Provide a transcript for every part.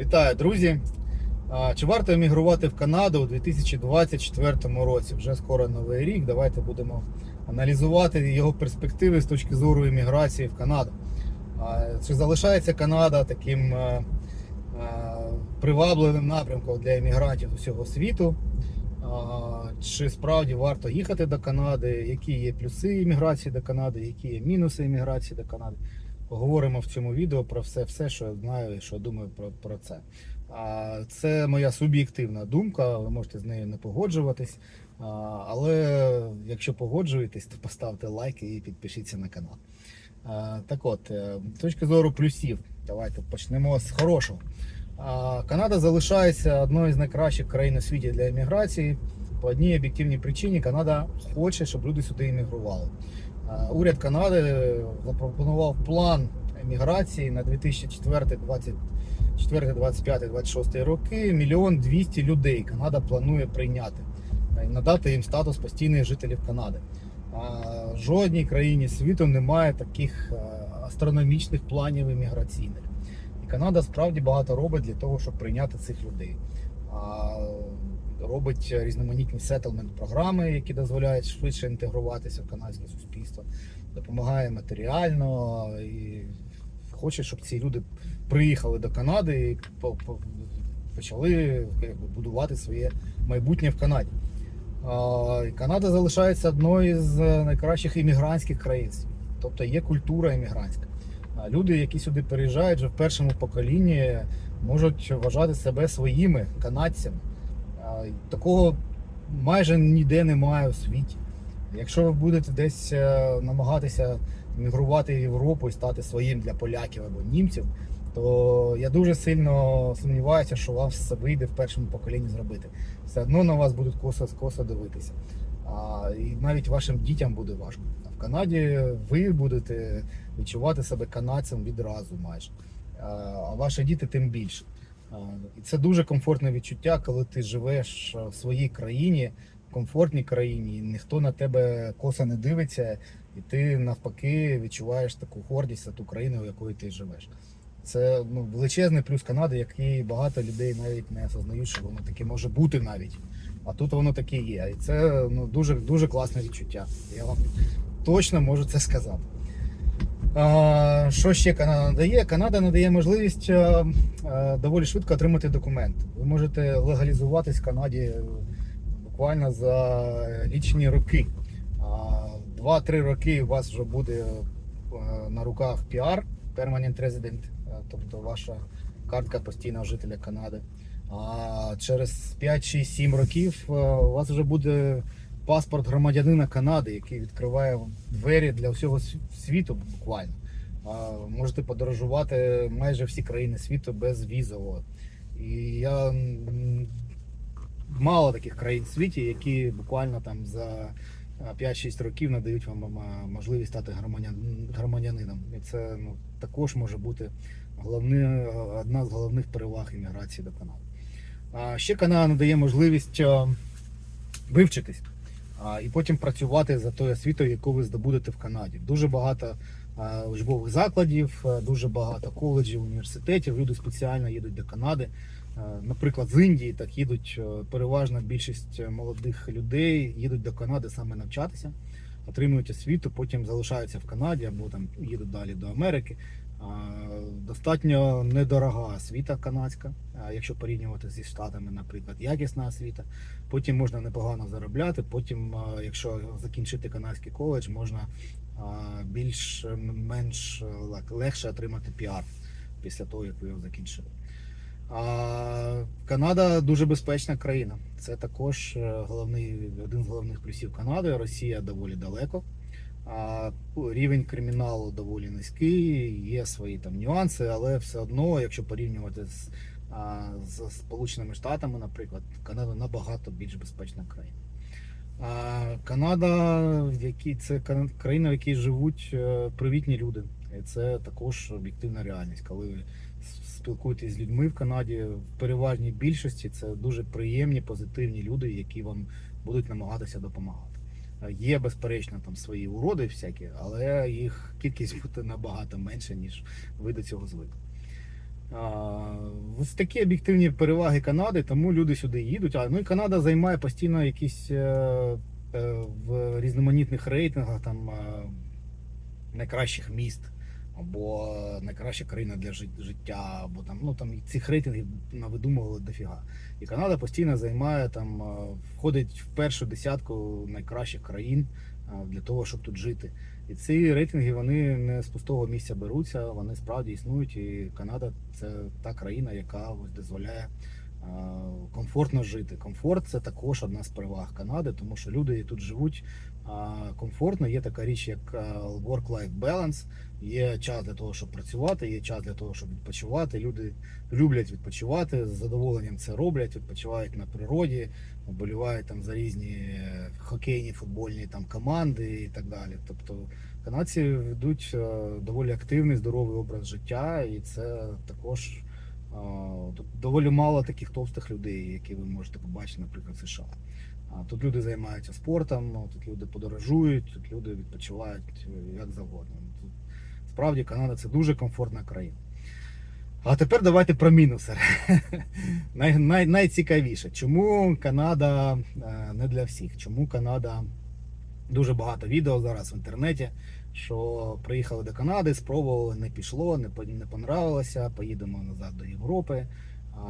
Вітаю, друзі! Чи варто емігрувати в Канаду у 2024 році? Вже скоро новий рік. Давайте будемо аналізувати його перспективи з точки зору еміграції в Канаду. Чи залишається Канада таким е, е, привабливим напрямком для емігрантів усього світу? Чи справді варто їхати до Канади? Які є плюси еміграції до Канади, які є мінуси еміграції до Канади? Поговоримо в цьому відео про все, все, що я знаю і що думаю про, про це. А, Це моя суб'єктивна думка, ви можете з нею не погоджуватись. Але якщо погоджуєтесь, то поставте лайк і підпишіться на канал. Так от, е, з точки зору плюсів, давайте почнемо з хорошого. Канада залишається одною з найкращих країн у світі для еміграції. По одній об'єктивній причині Канада хоче, щоб люди сюди емігрували. Е, Уряд Канади запропонував план еміграції на 2004, 24, 25, 26 роки. Мільйон 200 людей Канада планує прийняти е, і надати їм статус постійних жителів Канади. Жодній країні світу немає таких е, астрономічних планів еміграційних. І Канада справді багато робить для того, щоб прийняти цих людей. Робить різноманітні сеттлмент програми, які дозволяють швидше інтегруватися в канадське суспільство, допомагає матеріально і хоче, щоб ці люди приїхали до Канади і по- по- почали якби, будувати своє майбутнє в Канаді. Канада залишається одною з найкращих іммігрантських країн. Тобто є культура іммігрантська. Люди, які сюди переїжджають вже в першому поколінні, можуть вважати себе своїми канадцями. Такого майже ніде немає у світі. Якщо ви будете десь е, намагатися мігрувати в Європу і стати своїм для поляків або німців, то я дуже сильно сумніваюся, що вам все вийде в першому поколінні зробити. Все одно на вас будуть косо косо дивитися. А, і навіть вашим дітям буде важко. А в Канаді ви будете відчувати себе канадцем відразу майже. А ваші діти тим більше. А, І це дуже комфортне відчуття, коли ти живеш в своїй країні, в комфортній країні, і ніхто на тебе косо не дивиться, і ти навпаки відчуваєш таку гордість за ту країну, в якої ти живеш. Це ну, величезний плюс Канади, який багато людей навіть не осознають, що воно таке може бути навіть. А тут воно таке є. І це ну, дуже, дуже класне відчуття. Я вам точно можу це сказати. Що ще Канада надає? Канада надає можливість е, е, доволі швидко отримати документ. Ви можете легалізуватись в Канаді буквально за лічені роки. А, Два-три роки у вас вже буде е, на руках PR, Permanent Resident, е, тобто ваша картка постійного жителя Канади. А через 5-6-7 років е, у вас вже буде паспорт громадянина Канади, який відкриває двері для всього світу буквально. Можете подорожувати майже всі країни світу без візового. І я мало таких країн в світі, які буквально там за 5-6 років надають вам можливість стати громадянином. І це ну, також може бути головне, одна з головних переваг імміграції до Канади. Ще Канада надає можливість вивчитись і потім працювати за тою освітою, яку ви здобудете в Канаді. Дуже багато учбових закладів, дуже багато коледжів, університетів. Люди спеціально їдуть до Канади. Наприклад, з Індії так їдуть е, переважна більшість молодих людей їдуть до Канади саме навчатися, отримують освіту, потім залишаються в Канаді або там їдуть далі до Америки. Достатньо недорога освіта канадська, якщо порівнювати зі штатами, наприклад, якісна освіта. Потім можна непогано заробляти. Потім, якщо закінчити канадський коледж, можна більш менш легше отримати піар після того, як ви його закінчили. А, Канада дуже безпечна країна. Це також е, головний, один з головних плюсів Канади. Росія доволі далеко. А, Рівень криміналу доволі низький, є свої там нюанси, але все одно, якщо порівнювати з, з Сполученими Штатами, наприклад, Канада набагато більш безпечна країна. А, Канада, в якій це країна, в якій живуть е, привітні люди. І це також об'єктивна реальність. Коли ви спілкуєтесь з людьми в Канаді, в переважній більшості це дуже приємні, позитивні люди, які вам будуть намагатися допомагати. Є, безперечно, там свої уроди всякі, але їх кількість буде набагато менше, ніж ви до цього звикли. Ось такі об'єктивні переваги Канади, тому люди сюди їдуть. А ну і Канада займає постійно якісь е, е, в різноманітних рейтингах там е, найкращих міст. Або найкраща країна для жит- життя, або там ну там цих рейтингів навидумували дофіга. І Канада постійно займає там, е, входить в першу десятку найкращих країн е, для того, щоб тут жити. І ці рейтинги вони не з пустого місця беруться, вони справді існують. І Канада це та країна, яка ось дозволяє комфортно жити. Комфорт це також одна з переваг Канади, тому що люди тут живуть е, комфортно. Є така річ, як е, work-life balance. Є час для того, щоб працювати, є час для того, щоб відпочивати. Люди люблять відпочивати, з задоволенням це роблять, відпочивають на природі, вболівають там за різні е, хокейні, футбольні там команди і так далі. Тобто канадці ведуть е, доволі активний, здоровий образ життя, і це також е, тут доволі мало таких товстих людей, які ви можете побачити, наприклад, в США. Тут люди займаються спортом, ну, тут люди подорожують, тут люди відпочивають е, як завгодно. Тут, справді Канада це дуже комфортна країна. А тепер давайте про мінуси. Най, най, найцікавіше, чому Канада е, не для всіх? Чому Канада дуже багато відео зараз в інтернеті, що приїхали до Канади, спробували, не пішло, не, не понравилося, поїдемо назад до Європи а,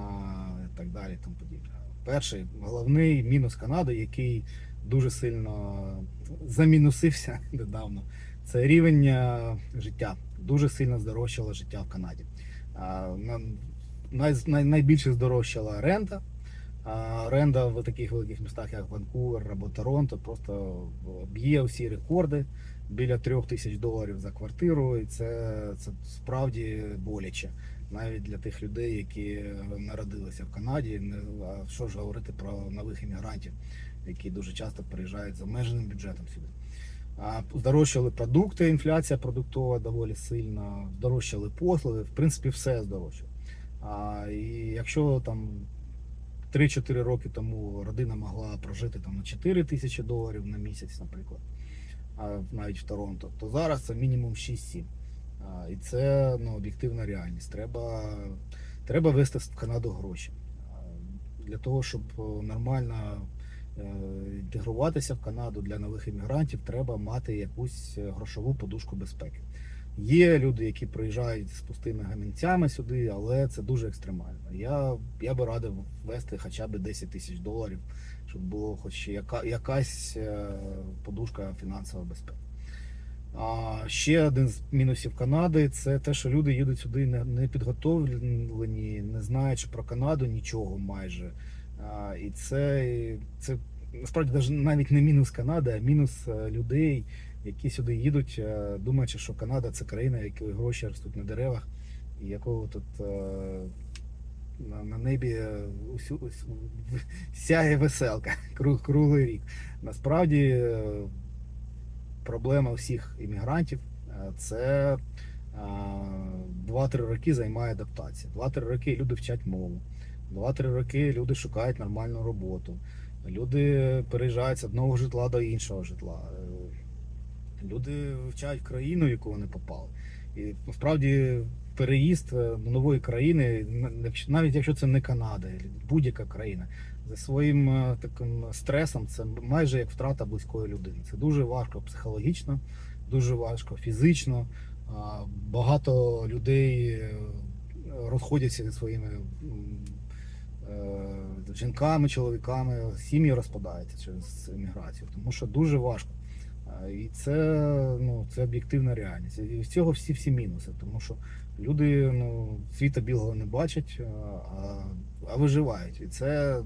і так далі. Тому подібне. Перший головний мінус Канади, який дуже сильно замінусився недавно, це рівень е, життя. Дуже сильно здорожчало життя в Канаді. Най, най, найбільше здорожчала рента. А Оренда в таких великих містах, як Ванкувер або Торонто, просто б'є всі рекорди біля трьох тисяч доларів за квартиру, і це, це справді боляче. Навіть для тих людей, які народилися в Канаді. А що ж говорити про нових іммігрантів, які дуже часто приїжджають з обмеженим бюджетом сюди. Здорожчали продукти, інфляція продуктова доволі сильна, здорожчали послуги, в принципі, все здорожчало. І якщо там 3-4 роки тому родина могла прожити там на 4 тисячі доларів на місяць, наприклад, навіть в Торонто, то зараз це мінімум 6-7. І це ну, об'єктивна реальність. Треба, треба вести в Канаду гроші. Для того, щоб нормально е, інтегруватися в Канаду для нових іммігрантів, треба мати якусь е, грошову подушку безпеки. Є люди, які приїжджають з пустими гамінцями сюди, але це дуже екстремально. Я, я би радив ввести хоча б 10 тисяч доларів, щоб було хоч яка, якась е, подушка фінансової безпеки. А ще один з мінусів Канади це те, що люди їдуть сюди не, підготовлені, не знаючи про Канаду нічого майже. А, і це, це насправді навіть не мінус Канади, а мінус е, людей, які сюди їдуть, е, думаючи, що Канада це країна, в якої гроші ростуть на деревах, і якого тут на, на небі е, усю, усю, сяє веселка круг, круглий рік. Насправді е, проблема всіх іммігрантів е, це е, 2-3 роки займає адаптація. 2-3 роки люди вчать мову. 2-3 роки люди шукають нормальну роботу. Люди переїжджають з одного житла до іншого житла. Люди вивчають країну, в яку вони попали. І насправді переїзд е, до нової країни, навіть якщо це не Канада, будь-яка країна, за своїм е, таким стресом це майже як втрата близької людини. Це дуже важко психологічно, дуже важко фізично. Багато людей е, розходяться зі своїми е, жінками, чоловіками, сім'ї розпадаються через еміграцію, тому що дуже важко. І це, ну, це об'єктивна реальність. І з цього всі всі мінуси, тому що люди ну, світа білого не бачать, а, а виживають. І це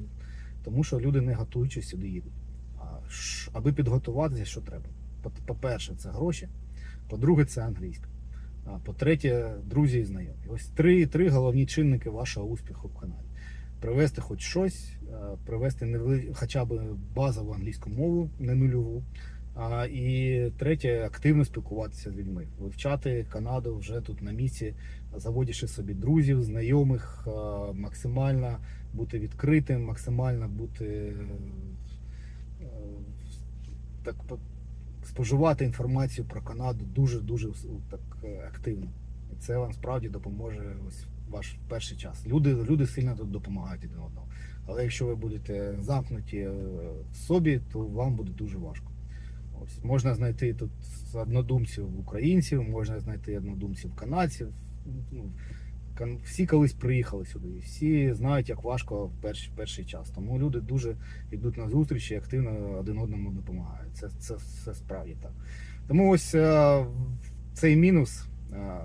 тому, що люди не готуючись сюди їдуть. А ш- аби підготуватися, що треба? По- По-перше, це гроші. По-друге, це англійська. А по-третє, друзі і знайомі. Ось три, три головні чинники вашого успіху в Канаді. Привести хоч щось, привести невели... хоча б базову англійську мову, не нульову. А, і третє, активно спілкуватися з людьми, вивчати Канаду вже тут на місці, заводячи собі друзів, знайомих, максимально бути відкритим, максимально бути е, так по- споживати інформацію про Канаду дуже дуже так е, активно. І це вам справді допоможе ось ваш перший час. Люди, люди сильно тут допомагають один одному. Але якщо ви будете замкнуті е, собі, то вам буде дуже важко. Ось можна знайти тут однодумців українців, можна знайти однодумців канадців. Ну, всі колись приїхали сюди, і всі знають, як важко перший, перший час. Тому люди дуже йдуть на зустрічі і активно один одному допомагають. Це, це, це справді так. Тому ось е, цей мінус, е,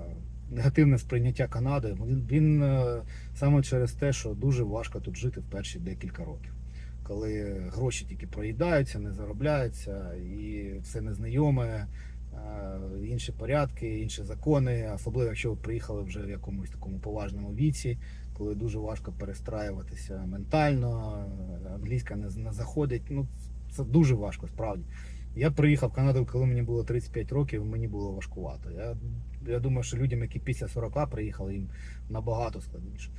негативне сприйняття Канади, він, він е, саме через те, що дуже важко тут жити в перші декілька років. Коли гроші тільки проїдаються, не заробляються, і все незнайоме, е, інші порядки, інші закони, особливо якщо ви приїхали вже в якомусь такому поважному віці, коли дуже важко перестраюватися ментально, англійська не заходить. Ну, це дуже важко, справді. Я приїхав в Канаду, коли мені було 35 років, мені було важкувато. Я, я думаю, що людям, які після 40 приїхали, їм набагато складніше.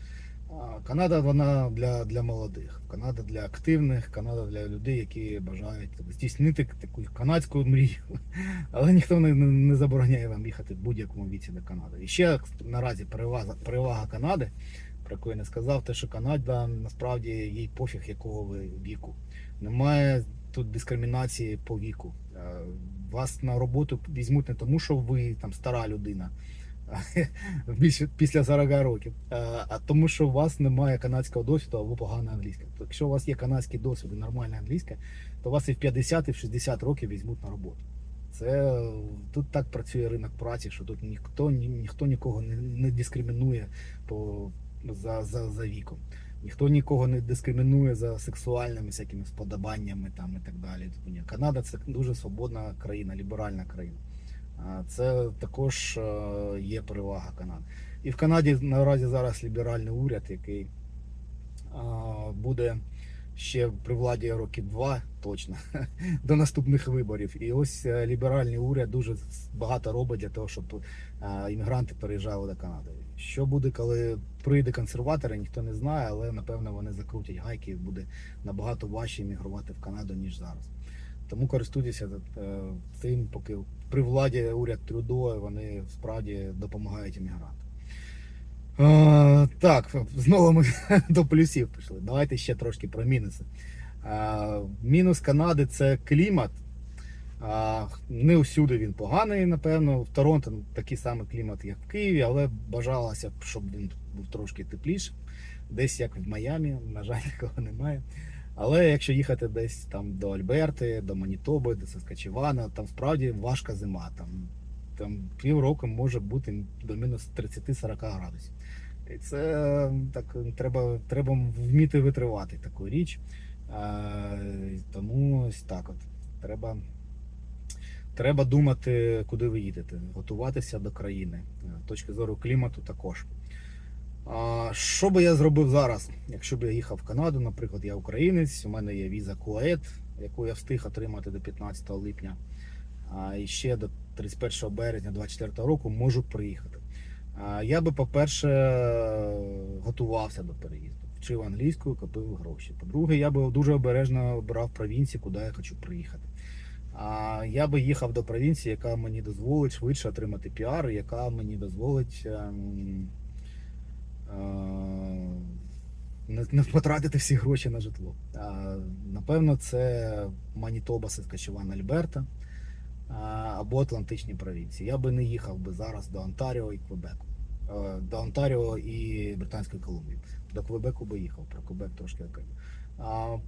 Канада вона для, для молодих, Канада для активних, Канада для людей, які бажають здійснити таку канадську мрію. Але ніхто не, не, не забороняє вам їхати в будь-якому віці до Канади. І ще наразі перевага, перевага Канади, про яку я не сказав, те, що Канада насправді їй пофіг якого ви віку. Немає тут дискримінації по віку. Е, Вас на роботу візьмуть не тому, що ви там стара людина. після 40 років, а, а тому, що у вас немає канадського досвіду або погана англійська. То якщо у вас є канадський досвід і нормальна англійська, то вас і в 50, і в 60 років візьмуть на роботу. Це тут так працює ринок праці, що тут ніхто ні, ніхто нікого не, не дискримінує по за, за, за віком. Ніхто нікого не дискримінує за сексуальними всякими сподобаннями там і так далі. Тобто, Канада це дуже свободна країна, ліберальна країна. Це також е, є перевага Канади. І в Канаді наразі зараз ліберальний уряд, який буде ще при владі років два точно до наступних виборів. І ось е, ліберальний уряд дуже багато робить для того, щоб е, іммігранти переїжджали до Канади. Що буде, коли прийде консерватори, ніхто не знає, але напевно вони закрутять гайки і буде набагато важче іммігрувати в Канаду, ніж зараз. Тому користуйтеся е, тим, поки при владі уряд Трюдо вони справді допомагають іммігрантам. Е, так, знову ми до плюсів пішли. Давайте ще трошки про мінуси. Е, мінус Канади це клімат. Не усюди він поганий, напевно. В Торонто такий самий клімат, як в Києві, але бажалося б, щоб він був трошки теплішим. Десь як в Майамі, на жаль, такого немає. Але якщо їхати десь там до Альберти, до Манітоби, до Саскачевана, там справді важка зима. Там, там півроку може бути до мінус 30-40 градусів. І це так треба, треба вміти витривати таку річ. Е, тому ось так от. Треба, треба думати, куди ви їдете, готуватися до країни. Точки зору клімату також. А, що би я зробив зараз, якщо б я їхав в Канаду, наприклад, я українець, у мене є віза Куает, яку я встиг отримати до 15 липня, а, і ще до 31 березня 2024 року можу приїхати. А, я би, по-перше, готувався до переїзду, вчив англійську, копив гроші. По-друге, я би дуже обережно обирав провінцію, куди я хочу приїхати. А я би їхав до провінції, яка мені дозволить швидше отримати піар, яка мені дозволить. Е, не, потратити всі гроші на житло. А, напевно, це Манітоба, Саскачеван, Альберта або Атлантичні провінції. Я би не їхав би зараз до Онтаріо і Квебеку. Е, До Онтаріо і Британської Колумбії. До Квебеку би їхав, про Квебек трошки окремо.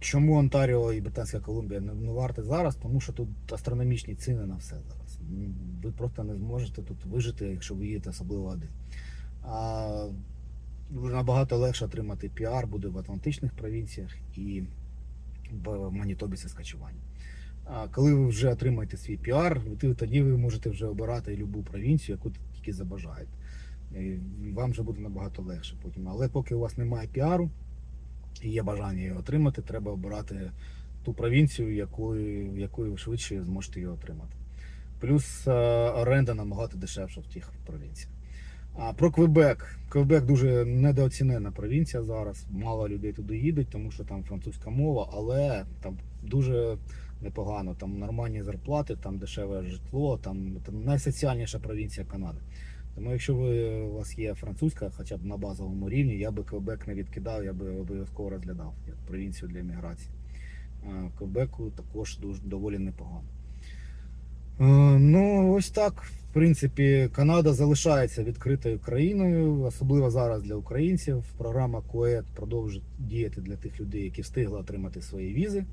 Чому Онтаріо і Британська Колумбія не, не варте зараз? Тому що тут астрономічні ціни на все зараз. Ви просто не зможете тут вижити, якщо ви їдете особливо один. А набагато легше отримати піар буде в Атлантичних провінціях і в Манітобі Саскачевані. А коли ви вже отримаєте свій піар, тоді ви можете вже обирати любу провінцію, яку тільки забажаєте. І вам вже буде набагато легше потім. Але поки у вас немає піару і є бажання його отримати, треба обирати ту провінцію, якою, якою ви швидше зможете його отримати. Плюс оренда набагато дешевша в тих провінціях. А про Квебек. Квебек дуже недооцінена провінція зараз. Мало людей туди їдуть, тому що там французька мова, але там дуже непогано. Там нормальні зарплати, там дешеве житло, там, там найсоціальніша провінція Канади. Тому якщо ви, у вас є французька, хоча б на базовому рівні, я би Квебек не відкидав, я би обов'язково розглядав як провінцію для міграції. Е, Квебеку також дуже доволі непогано. Е, Ну, ось так. В принципі, Канада залишається відкритою країною, особливо зараз для українців. Програма КОЕД продовжує діяти для тих людей, які встигли отримати свої візи.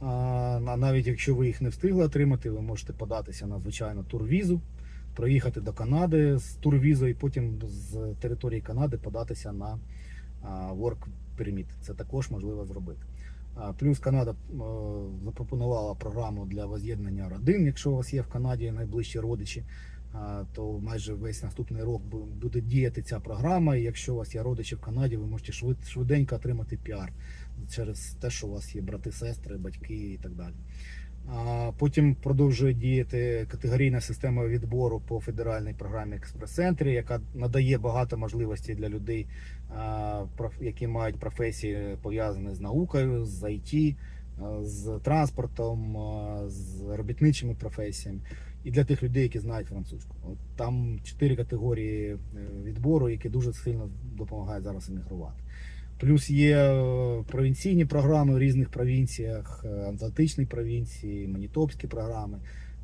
А навіть якщо ви їх не встигли отримати, ви можете податися на звичайну турвізу, проїхати до Канади з турвізою, і потім з території Канади податися на work permit. Це також можливо зробити. Плюс Канада е, запропонувала програму для воз'єднання родин. Якщо у вас є в Канаді найближчі родичі, то майже весь наступний рок буде діяти ця програма. І якщо у вас є родичі в Канаді, ви можете швиденько отримати піар через те, що у вас є брати, сестри, батьки і так далі. Потім продовжує діяти категорійна система відбору по федеральній програмі експрес-центрі, яка надає багато можливостей для людей, які мають професії пов'язані з наукою, з IT, з транспортом, з робітничими професіями, і для тих людей, які знають французьку. Там чотири категорії е, відбору, які дуже сильно допомагають зараз іммігрувати. Плюс є е, провінційні програми в різних провінціях, е, Атлантичній провінції, Манітопські програми,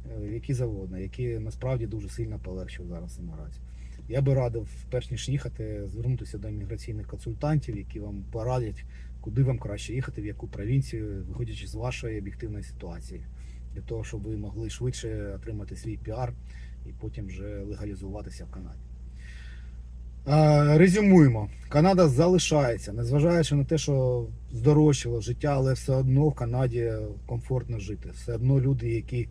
е, які заводні, які насправді дуже сильно полегшують зараз імміграцію. Я би радив, перш ніж їхати, звернутися до міграційних консультантів, які вам порадять, куди вам краще їхати, в яку провінцію, виходячи з вашої об'єктивної ситуації, для того, щоб ви могли швидше отримати свій піар і потім вже легалізуватися в Канаді. Е, Резюмуємо. Канада залишається, незважаючи на те, що здорожчало життя, але все одно в Канаді комфортно жити. Все одно люди, які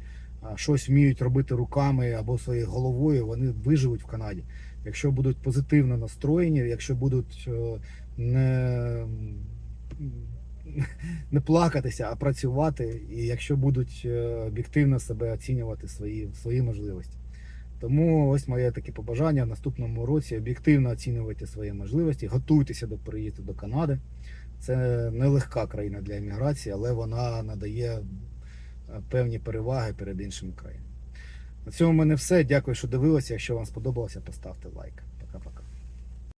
щось вміють робити руками або своєю головою, вони виживуть в Канаді. Якщо будуть позитивно настроєні, якщо будуть е, не, не плакатися, а працювати, і якщо будуть е, об'єктивно себе оцінювати свої, свої можливості. Тому ось моє таке побажання в наступному році об'єктивно оцінювати свої можливості, готуйтеся до переїзду до Канади. Це нелегка країна для еміграції, але вона надає е, певні переваги перед іншими країнами. На цьому в мене все. Дякую, що дивилися. Якщо вам сподобалося, поставте лайк.